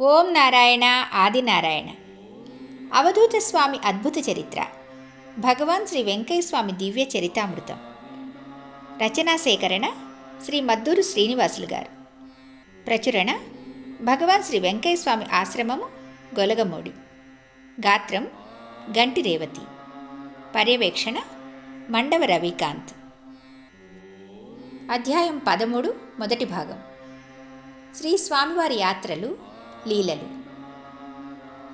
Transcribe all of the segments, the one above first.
ఓం నారాయణ ఆదినారాయణ అవధూత స్వామి అద్భుత చరిత్ర. భగవాన్ శ్రీ వెంకయ్య స్వామి దివ్య చరితామృతం. రచనా సేకరణ శ్రీ మద్దూరు శ్రీనివాసులు గారు. ప్రచురణ భగవాన్ శ్రీ వెంకయ్య స్వామి ఆశ్రమము గొలగమూడి. గాత్రం గంటి రేవతి. పర్యవేక్షణ మండవ రవికాంత్. అధ్యాయం పదమూడు మొదటి భాగం. శ్రీ స్వామివారి యాత్రలు లీలలు.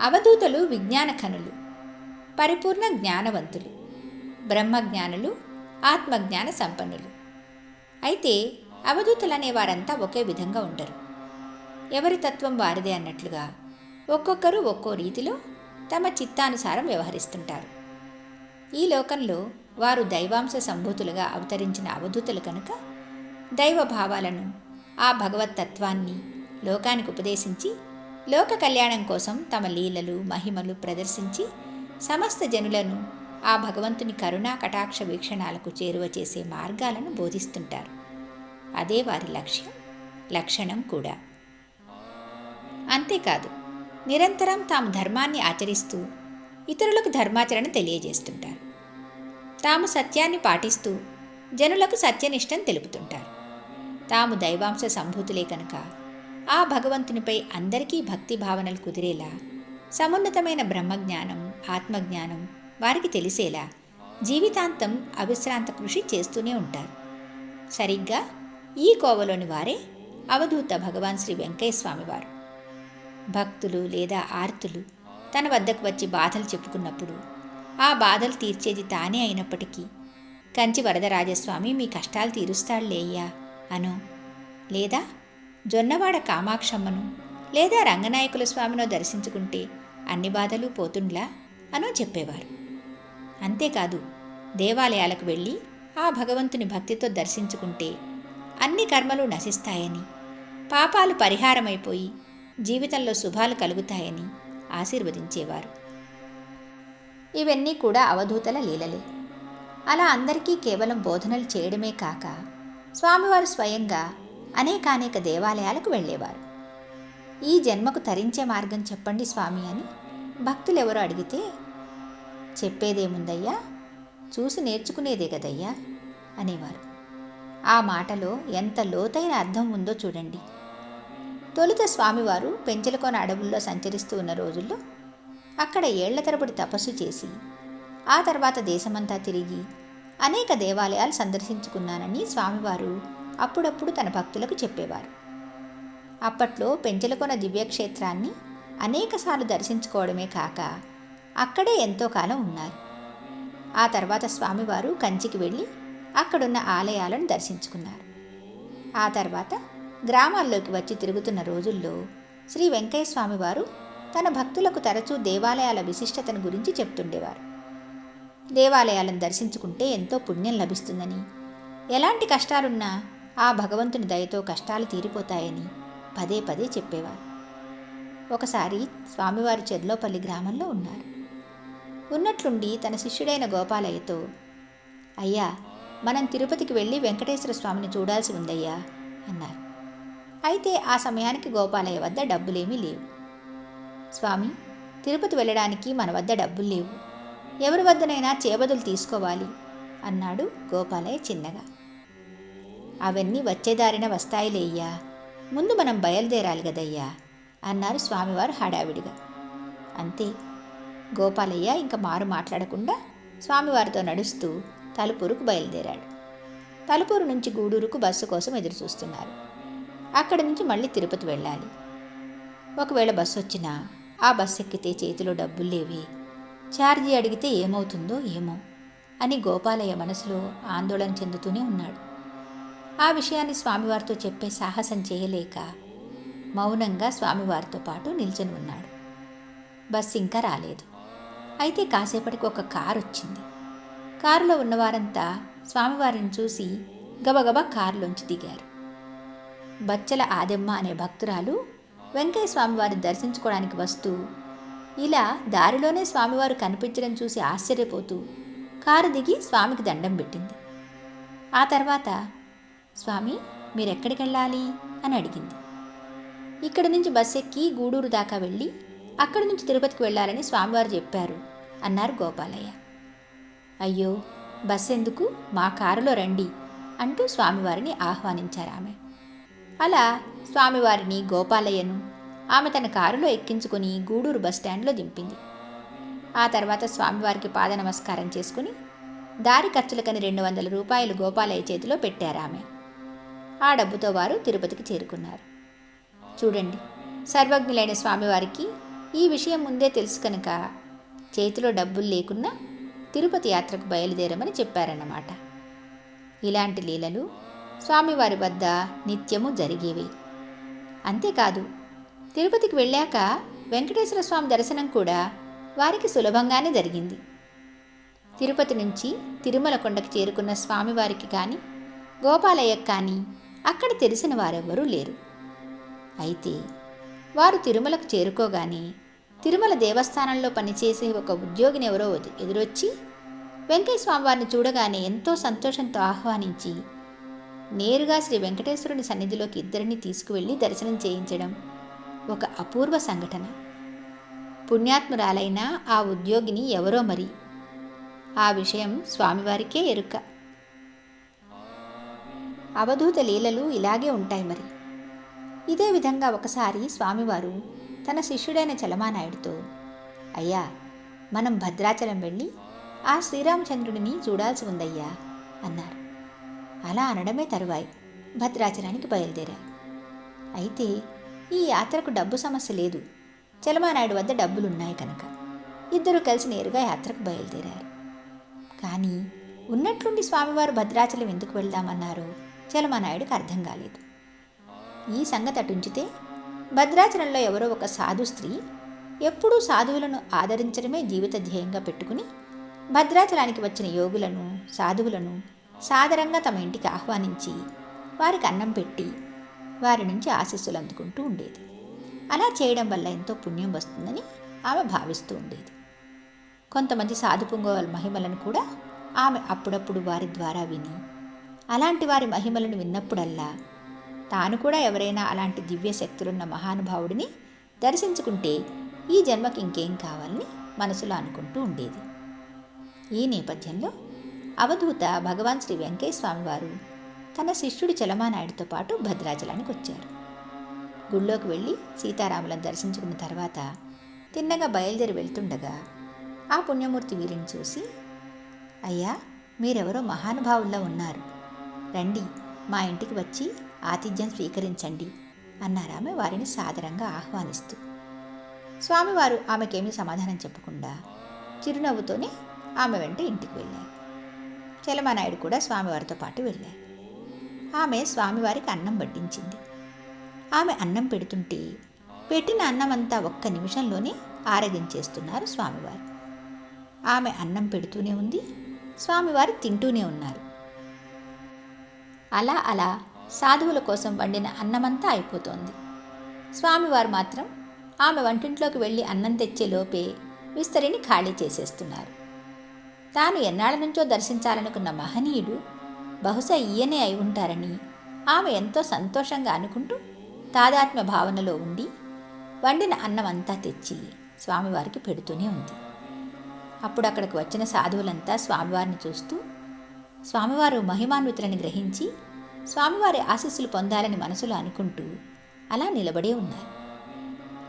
అవధూతలు విజ్ఞాన కనులు పరిపూర్ణ జ్ఞానవంతులు బ్రహ్మజ్ఞానులు ఆత్మజ్ఞాన సంపన్నులు. అయితే అవధూతలు అనే వారంతా ఒకే విధంగా ఉండరు. ఎవరి తత్వం వారిదే అన్నట్లుగా ఒక్కొక్కరు ఒక్కో రీతిలో తమ చిత్తానుసారం వ్యవహరిస్తుంటారు. ఈ లోకంలో వారు దైవాంశ సంభూతులుగా అవతరించిన అవధూతలు కనుక దైవ భావాలను ఆ భగవతత్వాన్ని లోకానికి ఉపదేశించి లోక కళ్యాణం కోసం తమ లీలలు మహిమలు ప్రదర్శించి సమస్త జనులను ఆ భగవంతుని కరుణా కటాక్ష వీక్షణాలకు చేరువ చేసే మార్గాలను బోధిస్తుంటారు. అదే వారి లక్ష్యం లక్షణం కూడా. అంతేకాదు నిరంతరం తాము ధర్మాన్ని ఆచరిస్తూ ఇతరులకు ధర్మాచరణ తెలియజేస్తుంటారు. తాము సత్యాన్ని పాటిస్తూ జనులకు సత్యనిష్టం తెలుపుతుంటారు. తాము దైవాంశ సంభూతులే కనుక ఆ భగవంతునిపై అందరికీ భక్తి భావనలు కుదిరేలా సమున్నతమైన బ్రహ్మజ్ఞానం ఆత్మజ్ఞానం వారికి తెలిసేలా జీవితాంతం అవిశ్రాంత కృషి చేస్తూనే ఉంటారు. సరిగ్గా ఈ కోవలోని వారే అవధూత భగవాన్ శ్రీ వెంకయ్య స్వామివారు భక్తులు లేదా ఆర్తులు తన వద్దకు వచ్చి బాధలు చెప్పుకున్నప్పుడు ఆ బాధలు తీర్చేది తానే అయినప్పటికీ కంచి వరదరాజస్వామి మీ కష్టాలు తీరుస్తాడులేయ్యా అను లేదా జొన్నవాడ కామాక్షమ్మను లేదా రంగనాయకుల స్వామినో దర్శించుకుంటే అన్ని బాధలు పోతుండ్లా అనో చెప్పేవారు. అంతేకాదు దేవాలయాలకు వెళ్ళి ఆ భగవంతుని భక్తితో దర్శించుకుంటే అన్ని కర్మలు నశిస్తాయని పాపాలు పరిహారమైపోయి జీవితంలో శుభాలు కలుగుతాయని ఆశీర్వదించేవారు. ఇవన్నీ కూడా అవధూతల లీలలే. అలా అందరికీ కేవలం బోధనలు చేయడమే కాక స్వామివారు స్వయంగా అనేకానేక దేవాలయాలకు వెళ్ళేవారు. ఈ జన్మకు తరించే మార్గం చెప్పండి స్వామి అని భక్తులెవరో అడిగితే చెప్పేదేముందయ్యా? చూసి నేర్చుకునేదే కదయ్యా? అనేవారు. ఆ మాటలో ఎంత లోతైన అర్థం ఉందో చూడండి. తొలుత స్వామివారు పెంచలకోన అడవుల్లో సంచరిస్తూ ఉన్న రోజుల్లో అక్కడ ఏళ్ళ తరబడి తపస్సు చేసి ఆ తర్వాత దేశమంతా తిరిగి అనేక దేవాలయాలు సందర్శించుకున్నానని స్వామివారు అప్పుడప్పుడు తన భక్తులకు చెప్పేవారు. అప్పట్లో పెంచలకొన దివ్యక్షేత్రాన్ని అనేకసార్లు దర్శించుకోవడమే కాక అక్కడే ఎంతో కాలం ఉన్నారు. ఆ తర్వాత స్వామివారు కంచికి వెళ్ళి అక్కడున్న ఆలయాలను దర్శించుకున్నారు. ఆ తర్వాత గ్రామాల్లోకి వచ్చి తిరుగుతున్న రోజుల్లో శ్రీ వెంకయ్య స్వామివారు తన భక్తులకు తరచూ దేవాలయాల విశిష్టతను గురించి చెప్తుండేవారు. దేవాలయాలను దర్శించుకుంటే ఎంతో పుణ్యం లభిస్తుందని ఎలాంటి కష్టాలున్నా ఆ భగవంతుని దయతో కష్టాలు తీరిపోతాయని పదే పదే చెప్పేవారు. ఒకసారి స్వామివారు చెర్లోపల్లి గ్రామంలో ఉన్నారు. ఉన్నట్లుండి తన శిష్యుడైన గోపాలయ్యతో అయ్యా మనం తిరుపతికి వెళ్ళి వెంకటేశ్వర స్వామిని చూడాల్సి ఉందయ్యా అన్నారు. అయితే ఆ సమయానికి గోపాలయ్య వద్ద డబ్బులేమీ లేవు. స్వామి తిరుపతి వెళ్ళడానికి మన వద్ద డబ్బులు లేవు. ఎవరి వద్దనైనా చేబదులు తీసుకోవాలి అన్నాడు గోపాలయ్య చిన్నగా. అవన్నీ వచ్చేదారిన వస్తాయిలేయ్యా. ముందు మనం బయలుదేరాలి కదయ్యా అన్నారు స్వామివారు హడావిడిగా. అంతే. గోపాలయ్య ఇంకా మారు మాట్లాడకుండా స్వామివారితో నడుస్తూ తలుపూరుకు బయలుదేరాడు. తలుపూరు నుంచి గూడూరుకు బస్సు కోసం ఎదురు చూస్తున్నారు అక్కడి నుంచి మళ్ళీ తిరుపతి వెళ్ళాలి. ఒకవేళ బస్సు వచ్చినా ఆ బస్సు ఎక్కితే చేతిలో డబ్బులు లేవి ఛార్జీ అడిగితే ఏమవుతుందో ఏమో అని గోపాలయ్య మనసులో ఆందోళన చెందుతూనే ఉన్నాడు. ఆ విషయాన్ని స్వామివారితో చెప్పే సాహసం చేయలేక మౌనంగా స్వామివారితో పాటు నిల్చొని ఉన్నాడు. బస్సు ఇంకా రాలేదు. అయితే కాసేపటికి ఒక కారు వచ్చింది. కారులో ఉన్నవారంతా స్వామివారిని చూసి గబగబా కారులోంచి దిగారు. బచ్చల ఆదెమ్మ అనే భక్తురాలు వెంకయ్య స్వామివారిని దర్శించుకోవడానికి వస్తూ ఇలా దారిలోనే స్వామివారు కనిపించడం చూసి ఆశ్చర్యపోతూ కారు దిగి స్వామికి దండం పెట్టింది. ఆ తర్వాత స్వామి మీరెక్కడికి వెళ్ళాలి అని అడిగింది. ఇక్కడి నుంచి బస్ ఎక్కి గూడూరు దాకా వెళ్ళి అక్కడి నుంచి తిరుపతికి వెళ్ళాలని స్వామివారు చెప్పారు అన్నారు గోపాలయ్య. అయ్యో బస్ ఎందుకు? మా కారులో రండి అంటూ స్వామివారిని ఆహ్వానించారు ఆమె. అలా స్వామివారిని గోపాలయ్యను ఆమె తన కారులో ఎక్కించుకొని గూడూరు బస్ స్టాండ్లో దింపింది. ఆ తర్వాత స్వామివారికి పాద నమస్కారం చేసుకుని దారి ఖర్చులకని రెండు వందల రూపాయలు గోపాలయ్య చేతిలో పెట్టారు ఆమె. ఆ డబ్బుతో వారు తిరుపతికి చేరుకున్నారు. చూడండి సర్వజ్ఞులైన స్వామివారికి ఈ విషయం ముందే తెలుసు కనుక చేతిలో డబ్బులు లేకున్నా తిరుపతి యాత్రకు బయలుదేరమని చెప్పారన్నమాట. ఇలాంటి లీలలు స్వామివారి వద్ద నిత్యము జరిగేవి. అంతేకాదు తిరుపతికి వెళ్ళాక వెంకటేశ్వర స్వామి దర్శనం కూడా వారికి సులభంగానే జరిగింది. తిరుపతి నుంచి తిరుమల కొండకు చేరుకున్న స్వామివారికి కానీ గోపాలయ్యకు కానీ అక్కడ తెలిసిన వారెవ్వరూ లేరు. అయితే వారు తిరుమలకు చేరుకోగానే తిరుమల దేవస్థానంలో పనిచేసే ఒక ఉద్యోగిని ఎవరో ఎదురొచ్చి వెంకయ్య స్వామివారిని చూడగానే ఎంతో సంతోషంతో ఆహ్వానించి నేరుగా శ్రీ వెంకటేశ్వరుని సన్నిధిలోకి ఇద్దరిని తీసుకువెళ్ళి దర్శనం చేయించడం ఒక అపూర్వ సంఘటన. పుణ్యాత్మురాలైన ఆ ఉద్యోగిని ఎవరో మరి? ఆ విషయం స్వామివారికే ఎరుక. అవధూత లీలలు ఇలాగే ఉంటాయి మరి. ఇదే విధంగా ఒకసారి స్వామివారు తన శిష్యుడైన చలమానాయుడితో అయ్యా మనం భద్రాచలం వెళ్ళి ఆ శ్రీరామచంద్రుడిని చూడాల్సి ఉందయ్యా అన్నారు. అలా అనడమే తరువాయి. భద్రాచలానికి బయలుదేరారు అయితే ఈ యాత్రకు డబ్బు సమస్య లేదు. చలమానాయుడు వద్ద డబ్బులున్నాయి కనుక ఇద్దరు కలిసి నేరుగా యాత్రకు బయలుదేరారు. కానీ ఉన్నట్లుండి స్వామివారు భద్రాచలం ఎందుకు వెళ్దామన్నారో? చలమానాయుడికి అర్థం కాలేదు. ఈ సంగతి అటుంచితే భద్రాచలంలో ఎవరో ఒక సాధు స్త్రీ ఎప్పుడూ సాధువులను ఆదరించడమే జీవిత ధ్యేయంగా పెట్టుకుని భద్రాచలానికి వచ్చిన యోగులను సాధువులను సాదరంగా తమ ఇంటికి ఆహ్వానించి వారికి అన్నం పెట్టి వారి నుంచి ఆశీస్సులు అందుకుంటూ ఉండేది. అలా చేయడం వల్ల ఎంతో పుణ్యం వస్తుందని ఆమె భావిస్తూ ఉండేది. కొంతమంది సాధు పుంగవుల మహిమలను కూడా ఆమె అప్పుడప్పుడు వారి ద్వారా విని అలాంటి వారి మహిమలను విన్నప్పుడల్లా తాను కూడా ఎవరైనా అలాంటి దివ్య శక్తులున్న మహానుభావుడిని దర్శించుకుంటే ఈ జన్మకి ఇంకేం కావాలని మనసులో అనుకుంటూ ఉండేది. ఈ నేపథ్యంలో అవధూత భగవాన్ శ్రీ వెంకయ్యస్వామి వారు తన శిష్యుడు చలమానాయుడితో పాటు భద్రాచలానికి వచ్చారు. గుళ్ళోకి వెళ్ళి సీతారాములను దర్శించుకున్న తర్వాత తిన్నగా బయలుదేరి వెళ్తుండగా ఆ పుణ్యమూర్తి వీరిని చూసి అయ్యా మీరెవరో మహానుభావుల్లో ఉన్నారు. రండి మా ఇంటికి వచ్చి ఆతిథ్యం స్వీకరించండి అన్నారామె వారిని సాదరంగా ఆహ్వానిస్తూ. స్వామివారు ఆమెకేమీ సమాధానం చెప్పకుండా చిరునవ్వుతోనే ఆమె వెంట ఇంటికి వెళ్ళారు. చలమానాయుడు కూడా స్వామివారితో పాటు వెళ్ళారు. ఆమె స్వామివారికి అన్నం వడ్డించింది. ఆమె అన్నం పెడుతుంటే పెట్టిన అన్నమంతా ఒక్క నిమిషంలోనే ఆరగించేస్తున్నారు స్వామివారు. ఆమె అన్నం పెడుతూనే ఉంది స్వామివారు తింటూనే ఉన్నారు. అలా అలా సాధువుల కోసం వండిన అన్నమంతా అయిపోతోంది. స్వామివారు మాత్రం ఆమె వంటింట్లోకి వెళ్ళి అన్నం తెచ్చే లోపే విస్తరిని ఖాళీ చేసేస్తున్నారు. తాను ఎన్నాళ్ళ నుంచో దర్శించాలనుకున్న మహనీయుడు బహుశా ఈయనే అయి ఉంటారని ఆమె ఎంతో సంతోషంగా అనుకుంటూ తాదాత్మ్య భావనలో ఉండి వండిన అన్నం అంతా తెచ్చి స్వామివారికి పెడుతూనే ఉంది. అప్పుడు అక్కడికి వచ్చిన సాధువులంతా స్వామివారిని చూస్తూ స్వామివారు మహిమాన్వితులని గ్రహించి స్వామివారి ఆశీస్సులు పొందాలని మనసులో అనుకుంటూ అలా నిలబడే ఉన్నారు.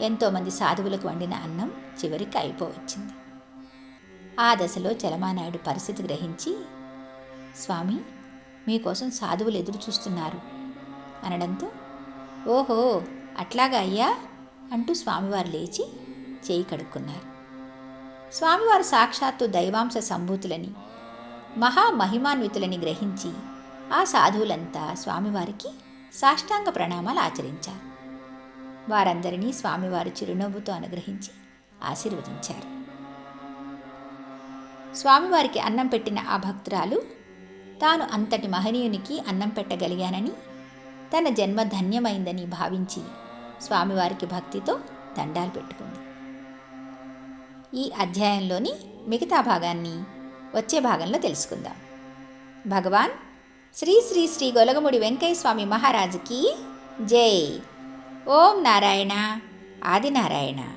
ఎంతోమంది సాధువులకు వండిన అన్నం చివరికి అయిపోవచ్చింది. ఆ దశలో చలమానాయుడు పరిస్థితి గ్రహించి స్వామి మీకోసం సాధువులు ఎదురు చూస్తున్నారు అనడంతో ఓహో అట్లాగా అయ్యా అంటూ స్వామివారు లేచి చేయి కడుక్కున్నారు. స్వామివారు సాక్షాత్తు దైవాంశ సంభూతులని మహామహిమాన్వితులని గ్రహించి ఆ సాధువులంతా స్వామివారికి సాష్టాంగ ప్రణామాలు ఆచరించారు. వారందరినీ స్వామివారి చిరునవ్వుతో అనుగ్రహించి ఆశీర్వదించారు. స్వామివారికి అన్నం పెట్టిన ఆ భక్తురాలు తాను అంతటి మహనీయునికి అన్నం పెట్టగలిగానని తన జన్మ ధన్యమైందని భావించి స్వామివారికి భక్తితో దండాలు పెట్టుకుంది. ఈ అధ్యాయంలోని మిగతా భాగాన్ని వచ్చే భాగంలో తెలుసుకుందాం. భగవాన్ శ్రీ శ్రీ శ్రీ గొలగముడి వెంకయ్య స్వామి మహారాజుకి జై. ఓం నారాయణ ఆదినారాయణ.